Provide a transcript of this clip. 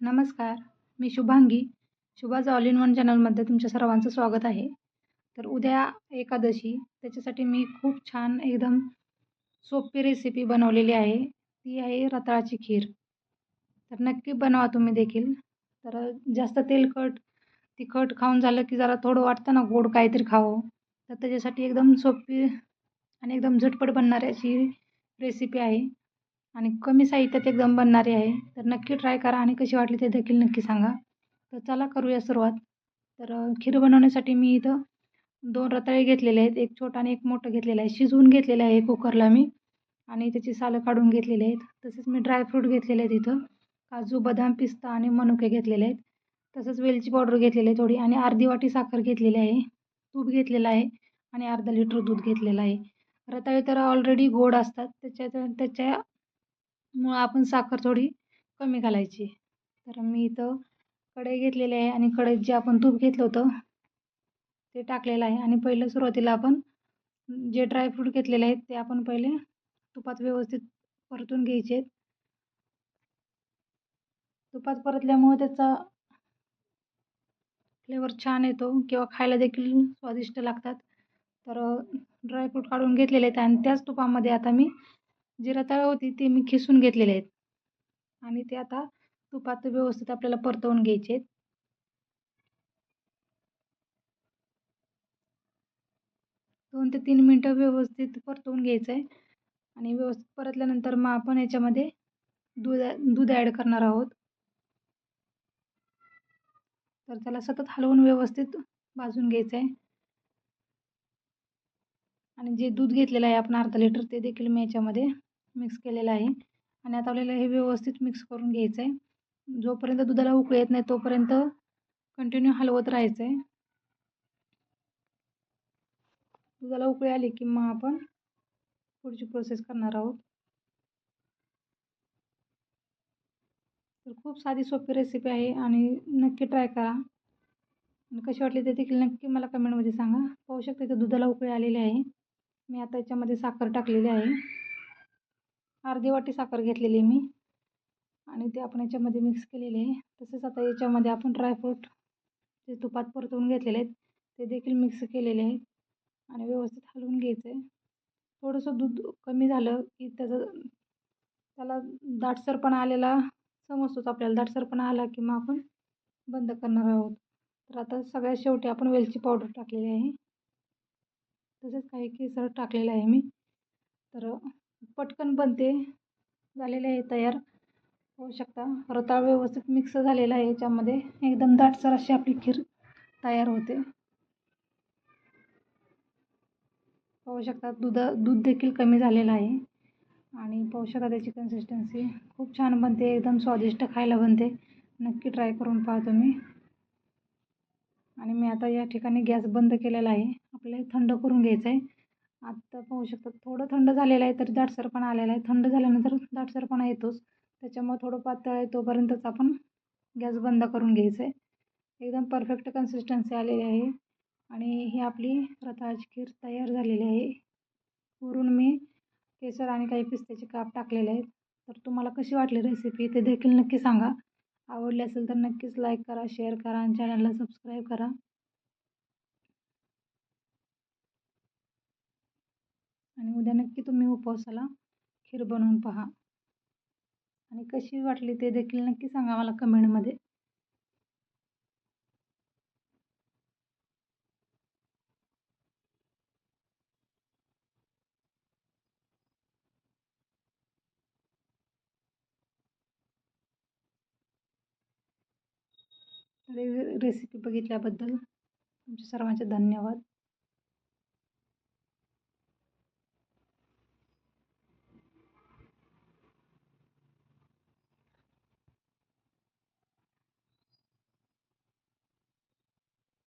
नमस्कार मी Shubhangi. Shubha's all in one चॅनलमध्ये तुमच्या सर्वांचं स्वागत आहे. तर उद्या एकादशी त्याच्यासाठी मी खूप छान एकदम सोपी रेसिपी बनवलेली आहे. ती आहे रताळाची खीर. तर नक्की बनवा तुम्ही देखील. तर जास्त तेलकट तिखट खाऊन झालं की जरा थोडं वाटतं ना गोड काहीतरी खावं. तर त्याच्यासाठी एकदम सोपी आणि एकदम झटपट बनणारी अशी रेसिपी आहे. आणि कमी साहित्यात एकदम बनणारी आहे. तर नक्की ट्राय करा आणि कशी वाटली ते देखील नक्की सांगा. तर चला करूया सुरुवात. तर खीर बनवण्यासाठी मी इथं दोन रताळे घेतलेले आहेत. एक छोटा आणि एक मोठं घेतलेलं आहे. शिजवून घेतलेलं आहे कुकरला मी. आणि त्याची सालं काढून घेतलेली आहेत. तसेच मी ड्रायफ्रूट घेतलेले आहेत इथं. काजू बदाम पिस्ता आणि मनुके घेतलेले आहेत. तसंच वेलची पावडर घेतलेली आहे थोडी आणि अर्धी वाटी साखर घेतलेली आहे. तूप घेतलेलं आहे आणि अर्धा लिटर दूध घेतलेलं आहे. रताळे तर ऑलरेडी गोड असतात. त्याच्या त्याच्या मग आपण साखर थोडी कमी घालायची. तर मी इथं कढई घेतलेली आहे आणि कढईत जे आपण तूप घेतलं होतं ते टाकलेलं आहे. आणि पहिलं सुरुवातीला आपण जे ड्रायफ्रूट घेतलेले आहेत ते आपण पहिले तुपात व्यवस्थित परतून घ्यायचे तुपात परतल्यामुळे त्याचा फ्लेवर छान येतो किंवा खायला देखील स्वादिष्ट लागतात. तर ड्रायफ्रूट काढून घेतलेले आहेत आणि त्याच तुपामध्ये आता मी जी रताळं होती ती मी खिसून घेतलेले आहेत. आणि ते आता तुपात व्यवस्थित आपल्याला परतवून घ्यायचे आहेत. दोन ते तीन मिनटं व्यवस्थित परतवून घ्यायचं आहे. आणि व्यवस्थित परतल्यानंतर मग आपण याच्यामध्ये दूध दूध ॲड करणार आहोत. तर त्याला सतत हलवून व्यवस्थित भाजून घ्यायचं आहे. आणि जे दूध घेतलेलं आहे आपण अर्धा लिटर ते देखील मी याच्यामध्ये मिक्स केलेलं आहे. आणि आता आपल्याला हे व्यवस्थित मिक्स करून घ्यायचं आहे जोपर्यंत दुधाला उकळी येत नाही तोपर्यंत कंटिन्यू हलवत राहायचं आहे दुधाला उकळी आली की मग आपण पुढची प्रोसेस करणार आहोत. तर खूप साधी सोपी रेसिपी आहे आणि नक्की ट्राय करा. आणि कशी वाटली ते देखील नक्की मला कमेंटमध्ये सांगा. पाहू शकता तर दुधाला उकळी आलेली आहे. मी आता याच्यामध्ये साखर टाकलेली आहे. अर्धी वाटी साखर घेतलेली आहे मी. आणि ते आपण याच्यामध्ये मिक्स केलेले आहे. तसेच आता याच्यामध्ये आपण ड्रायफ्रूट जे तुपात परतवून घेतलेले आहेत ते देखील मिक्स केलेले आहेत. आणि व्यवस्थित हलवून घ्यायचं आहे. थोडंसं दूध कमी झालं की त्याचं त्याला दाटसरपणा आलेला समजतोच आपल्याला दाटसरपणा आला की मग आपण बंद करणार आहोत. तर आता सगळ्यात शेवटी आपण वेलची पावडर टाकलेली आहे. तसेच काही केसर टाकलेलं आहे मी. तर पटकन बनते. झालेले आहे तयार. होऊ शकता. रताळ व्यवस्थित मिक्स झालेला आहे याच्यामध्ये. एकदम दाटसर अशी आपली खीर तयार होते. पाहू शकता दूध दूध देखील कमी झालेलं आहे. आणि पाहू शकता त्याची कन्सिस्टन्सी खूप छान बनते. एकदम स्वादिष्ट खायला बनते. नक्की ट्राय करून पाहतो तुम्ही. आणि मी आता या ठिकाणी गॅस बंद केलेला आहे. आपल्याला थंड करून घ्यायचं आहे. आत्ता पाहू शकतात थोडं थंड झालेलं आहे तरी दाटसरपणा आलेला आहे. थंड झाल्यानंतर दाटसरपणा येतोच. त्याच्यामुळे थोडं पातळ आहे तोपर्यंतच आपण गॅस बंद करून घ्यायचं आहे. एकदम परफेक्ट कन्सिस्टन्सी आलेली आहे. आणि ही आपली रताळाची खीर तयार झालेली आहे. वरून मी केसर आणि काही पिस्त्याचे काप टाकलेले आहेत. तर तुम्हाला कशी वाटली रेसिपी ते देखील नक्की सांगा. आवडली असेल तर नक्कीच लाईक करा शेअर करा आणि चॅनलला सबस्क्राईब करा. आणि उद्या नक्की तुम्ही उपवासाला खीर बनवून पहा. आणि कशी वाटली ते देखील नक्की सांगा मला कमेंटमध्ये रे रेसिपी बघितल्याबद्दल तुमचे सर्वांचे धन्यवाद.